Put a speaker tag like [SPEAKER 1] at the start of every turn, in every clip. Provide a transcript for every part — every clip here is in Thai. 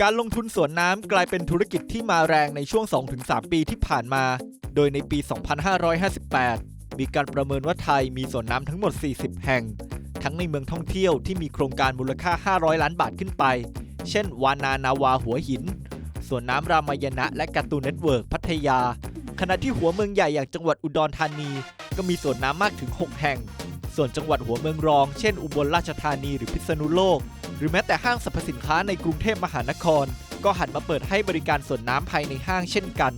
[SPEAKER 1] การลงทุนสวนน้ำกลายเป็นธุรกิจที่มาแรงในช่วง 2-3 ปีที่ผ่านมา โดยในปี 2558 มีการประเมินว่าไทยมีสวนน้ำทั้งหมด 40 แห่ง ทั้งในเมืองท่องเที่ยวที่มีโครงการมูลค่า 500 ล้านบาทขึ้นไป เช่น วานานาวาหัวหิน สวนน้ำรามายณะและการ์ตูนเน็ตเวิร์กพัทยา ขณะที่หัวเมืองใหญ่อย่างจังหวัดอุดรธานี ก็มีสวนน้ำมากถึง 6 แห่ง ส่วนจังหวัดหัวเมืองรอง เช่น อุบลราชธานีหรือพิษณุโลก หรือแม้แต่ห้างสรรพสินค้าในกรุงเทพมหานคร ก็หันมาเปิดให้บริการสวนน้ำภายในห้างเช่นกัน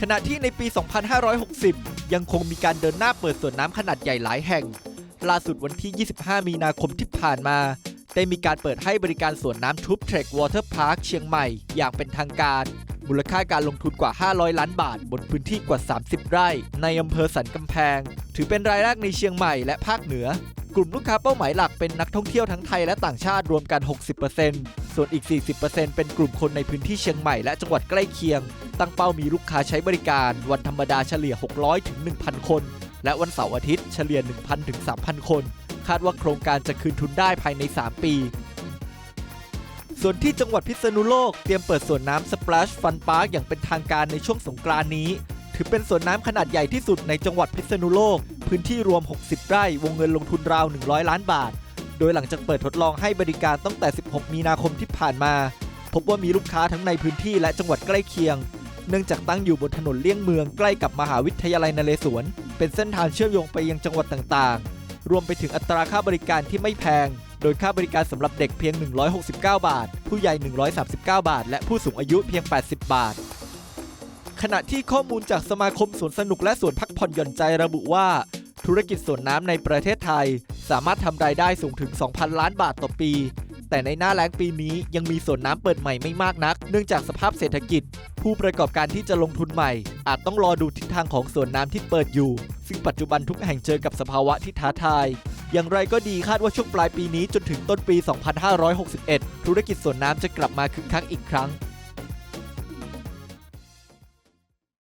[SPEAKER 1] ขณะที่ในปี 2560 ยังคงมีการเดินหน้าเปิดสวนน้ำขนาดใหญ่หลายแห่ง ล่าสุดวันที่ 25 มีนาคมที่ผ่านมา ได้มีการเปิดให้บริการสวนน้ำทูบเทรควอเตอร์พาร์คเชียงใหม่ อย่างเป็นทางการ มูลค่าการลงทุนกว่า 500 ล้านบาท บนพื้นที่กว่า 30 ไร่ ในอำเภอสันกำแพง ถือเป็นรายแรกในเชียงใหม่และภาคเหนือ กลุ่มลูกค้าเป้าหมายหลักเป็นนักท่องเที่ยวทั้งไทยและต่างชาติรวมกัน 60%ส่วนอีก 40%เป็นกลุ่มคนในพื้นที่เชียงใหม่และจังหวัดใกล้เคียง ตั้งเป้ามีลูกค้าใช้บริการ วันธรรมดาเฉลี่ย 600-1,000 คน และวันเสาร์อาทิตย์เฉลี่ย 1,000-3,000 คน คาดว่าโครงการจะคืนทุนได้ภายใน 3 ปีส่วนที่จังหวัดพิษณุโลกเตรียมเปิดสวนน้ำ Splash Fun Park อย่างเป็นทางการในช่วงสงกรานต์นี้ ถือเป็นสวนน้ำขนาดใหญ่ที่สุดในจังหวัดพิษณุโลก พื้นที่รวม 60 ไร่ วงเงินลงทุนราว 100 ล้านบาท โดยหลังจากเปิดทดลองให้บริการตั้งแต่ 16 มีนาคมที่ผ่านมา พบว่ามีลูกค้าทั้งในพื้นที่และจังหวัดใกล้เคียง เนื่องจากตั้งอยู่บนถนนเลี่ยงเมืองใกล้กับมหาวิทยาลัยนเรศวรเป็นเส้นทางเชื่อมโยงไปยังจังหวัดต่างๆ รวมไปถึงอัตราค่าบริการที่ไม่แพง โดยค่าบริการสำหรับเด็กเพียง 169 บาท ผู้ใหญ่ 139 บาท และผู้สูงอายุเพียง 80 บาทขณะที่ข้อมูลจากสมาคมสวนสนุกและสวนพักผ่อนหย่อนใจระบุว่า ธุรกิจสวนน้ำในประเทศไทย สามารถทำรายได้สูงถึง 2,000 ล้านบาทต่อปี แต่ในหน้าแล้งปีนี้ยังมีสวนน้ำเปิดใหม่ไม่มากนัก เนื่องจากสภาพเศรษฐกิจ ผู้ประกอบการที่จะลงทุนใหม่ อาจต้องรอดูทิศทางของสวนน้ำที่เปิดอยู่ ซึ่งปัจจุบันทุกแห่งเจอกับสภาวะที่ท้าทาย อย่างไรก็ดีคาดว่าช่วงปลายปีนี้จนถึงต้นปี 2561 ธุรกิจสวนน้ำจะกลับมาคึกคักอีกครั้ง